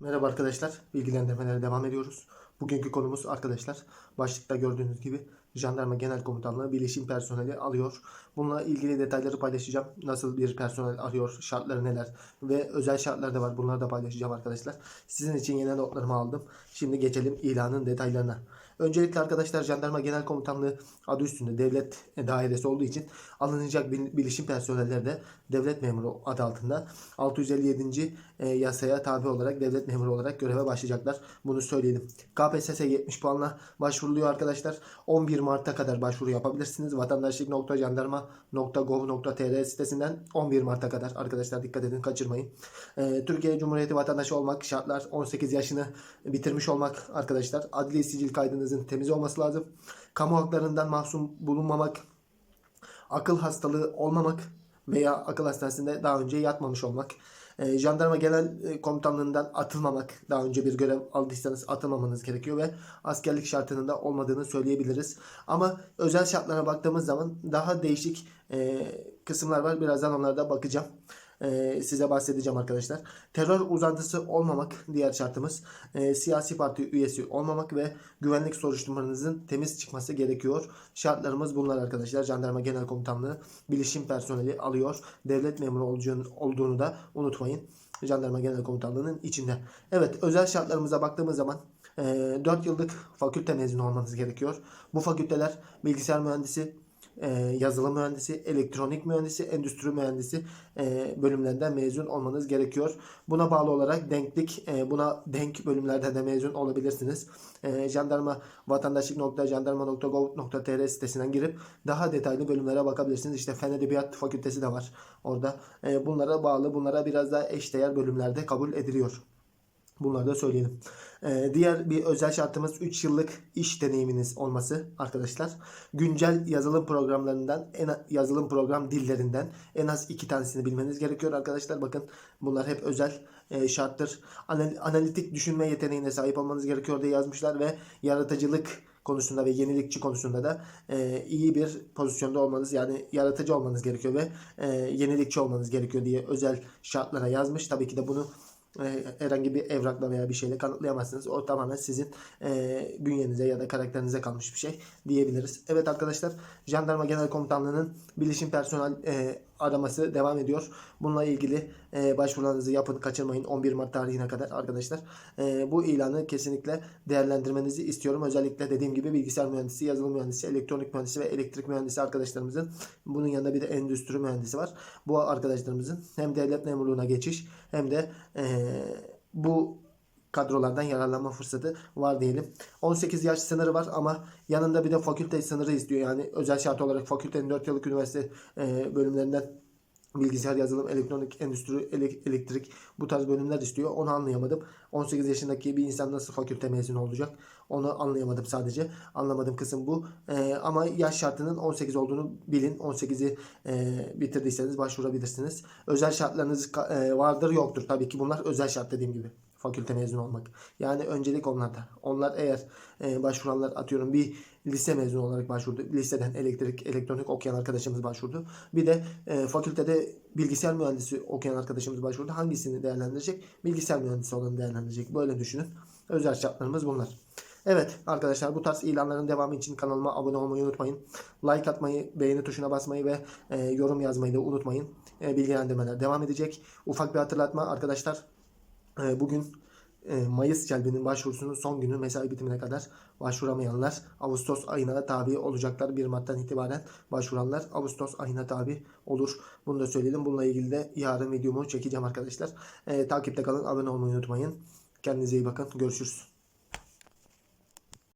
Merhaba arkadaşlar, bilgilendirmelere devam ediyoruz. Bugünkü konumuz arkadaşlar, başlıkta gördüğünüz gibi Jandarma Genel Komutanlığı bilişim personeli alıyor. Bununla ilgili detayları paylaşacağım. Nasıl bir personel arıyor, şartları neler ve özel şartlar da var. Bunları da paylaşacağım arkadaşlar. Sizin için yeni notlarımı aldım. Şimdi geçelim ilanın detaylarına. Öncelikle arkadaşlar Jandarma Genel Komutanlığı adı üstünde devlet dairesi olduğu için alınacak bil- bilişim personelleri de devlet memuru adı altında 657. e, yasaya tabi olarak devlet memuru olarak göreve başlayacaklar. Bunu söyleyelim. KPSS 70 puanla başvuruluyor arkadaşlar. 11 Mart'a kadar başvuru yapabilirsiniz. Vatandaşlık.jandarma.gov.tr sitesinden 11 Mart'a kadar arkadaşlar dikkat edin kaçırmayın. E, Türkiye Cumhuriyeti vatandaşı olmak şartlar 18 yaşını bitirmiş olmak arkadaşlar. Adli sicil kaydınızın temiz olması lazım. Kamu haklarından mahsum bulunmamak, akıl hastalığı olmamak veya akıl hastanesinde daha önce yatmamış olmak, e, jandarma genel e, komutanlığından atılmamak, daha önce bir görev aldıysanız atılmamanız gerekiyor ve askerlik şartının da olmadığını söyleyebiliriz. Ama özel şartlara baktığımız zaman daha değişik e, kısımlar var. Birazdan onlara da bakacağım. E, size bahsedeceğim arkadaşlar. Terör uzantısı olmamak diğer şartımız. E, siyasi parti üyesi olmamak ve güvenlik soruşturmanızın temiz çıkması gerekiyor. Şartlarımız bunlar arkadaşlar. Jandarma Genel Komutanlığı bilişim personeli alıyor. Devlet memuru olduğunu da unutmayın. Jandarma Genel Komutanlığı'nın içinde. Evet özel şartlarımıza baktığımız zaman 4 yıllık fakülte mezunu olmanız gerekiyor. Bu fakülteler bilgisayar mühendisi, e, yazılım mühendisi, elektronik mühendisi, endüstri mühendisi e, bölümlerinden mezun olmanız gerekiyor. Buna bağlı olarak denklik, e, buna denk bölümlerden de mezun olabilirsiniz. E, jandarma vatandaşlık.jandarma.gov.tr sitesinden girip daha detaylı bölümlere bakabilirsiniz. İşte Fen Edebiyat Fakültesi de var orada. E, bunlara bağlı, bunlara biraz daha eşdeğer bölümlerde kabul ediliyor. Bunları da söyleyelim. Ee, diğer bir özel şartımız 3 yıllık iş deneyiminiz olması arkadaşlar. Güncel yazılım programlarından, en yazılım program dillerinden en az 2 tanesini bilmeniz gerekiyor arkadaşlar. Bakın bunlar hep özel e, şarttır. Anal- analitik düşünme yeteneğine sahip olmanız gerekiyor diye yazmışlar ve yaratıcılık konusunda ve yenilikçi konusunda da e, iyi bir pozisyonda olmanız yani yaratıcı olmanız gerekiyor ve e, yenilikçi olmanız gerekiyor diye özel şartlara yazmış. Tabii ki de bunu herhangi bir evrakla veya bir şeyle kanıtlayamazsınız. O tamamen sizin e, bünyenize ya da karakterinize kalmış bir şey diyebiliriz. Evet arkadaşlar Jandarma Genel Komutanlığı'nın bilişim personel e, araması devam ediyor. Bununla ilgili e, başvurularınızı yapın kaçırmayın 11 Mart tarihine kadar arkadaşlar. E, bu ilanı kesinlikle değerlendirmenizi istiyorum. Özellikle dediğim gibi bilgisayar mühendisi, yazılım mühendisi, elektronik mühendisi ve elektrik mühendisi arkadaşlarımızın bunun yanında bir de endüstri mühendisi var. Bu arkadaşlarımızın hem devlet memurluğuna geçiş hem de e, bu kadrolardan yararlanma fırsatı var diyelim. 18 yaş sınırı var ama yanında bir de fakülte sınırı istiyor. Yani özel şart olarak fakültenin 4 yıllık üniversite e, bölümlerinden bilgisayar yazılım, elektronik, endüstri, ele- elektrik bu tarz bölümler istiyor. Onu anlayamadım. 18 yaşındaki bir insan nasıl fakülte mezunu olacak? Onu anlayamadım sadece. Anlamadığım kısım bu. E, ama yaş şartının 18 olduğunu bilin. 18'i e, bitirdiyseniz başvurabilirsiniz. Özel şartlarınız e, vardır yoktur. Tabii ki bunlar özel şart dediğim gibi fakülte mezunu olmak. Yani öncelik onlarda. Onlar eğer e, başvuranlar atıyorum bir lise mezunu olarak başvurdu. Liseden elektrik, elektronik okuyan arkadaşımız başvurdu. Bir de e, fakültede bilgisayar mühendisi okuyan arkadaşımız başvurdu. Hangisini değerlendirecek? Bilgisayar mühendisi olanı değerlendirecek. Böyle düşünün. Özel şartlarımız bunlar. Evet arkadaşlar bu tarz ilanların devamı için kanalıma abone olmayı unutmayın. Like atmayı, beğeni tuşuna basmayı ve e, yorum yazmayı da unutmayın. E, bilgilendirmeler devam edecek. Ufak bir hatırlatma arkadaşlar. E, bugün e, Mayıs celbinin başvurusunun son günü mesai bitimine kadar başvuramayanlar Ağustos ayına tabi olacaklar. 1 Mart'tan itibaren başvuranlar Ağustos ayına tabi olur. Bunu da söyleyelim. Bununla ilgili de yarın videomu çekeceğim arkadaşlar. E, takipte kalın. Abone olmayı unutmayın. Kendinize iyi bakın. Görüşürüz.